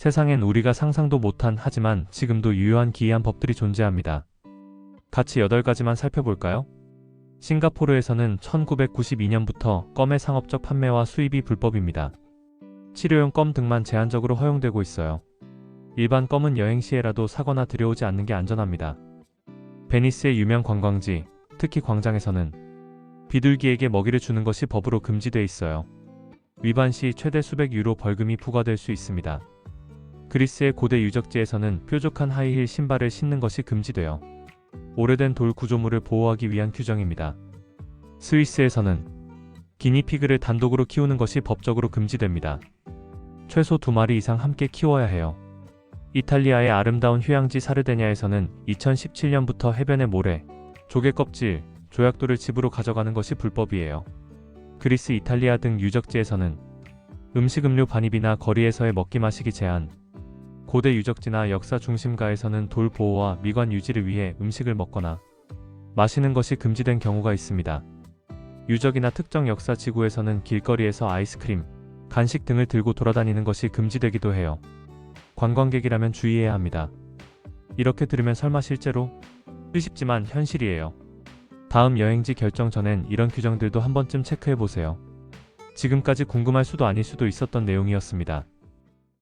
세상엔 우리가 상상도 못한 하지만 지금도 유효한 기이한 법들이 존재합니다. 같이 8가지만 살펴볼까요? 싱가포르에서는 1992년부터 껌의 상업적 판매와 수입이 불법입니다. 치료용 껌 등만 제한적으로 허용되고 있어요. 일반 껌은 여행 시에라도 사거나 들여오지 않는 게 안전합니다. 베니스의 유명 관광지, 특히 광장에서는 비둘기에게 먹이를 주는 것이 법으로 금지돼 있어요. 위반 시 최대 수백 유로 벌금이 부과될 수 있습니다. 그리스의 고대 유적지에서는 뾰족한 하이힐 신발을 신는 것이 금지돼요. 오래된 돌 구조물을 보호하기 위한 규정입니다. 스위스에서는 기니피그를 단독으로 키우는 것이 법적으로 금지됩니다. 최소 두 마리 이상 함께 키워야 해요. 이탈리아의 아름다운 휴양지 사르데냐에서는 2017년부터 해변의 모래, 조개 껍질, 조약돌을 집으로 가져가는 것이 불법이에요. 그리스, 이탈리아 등 유적지에서는 음식 음료 반입이나 거리에서의 먹기 마시기 제한, 고대 유적지나 역사 중심가에서는 돌 보호와 미관 유지를 위해 음식을 먹거나 마시는 것이 금지된 경우가 있습니다. 유적이나 특정 역사 지구에서는 길거리에서 아이스크림, 간식 등을 들고 돌아다니는 것이 금지되기도 해요. 관광객이라면 주의해야 합니다. 이렇게 들으면 설마 실제로? 쉽지만 현실이에요. 다음 여행지 결정 전엔 이런 규정들도 한 번쯤 체크해 보세요. 지금까지 궁금할 수도 아닐 수도 있었던 내용이었습니다.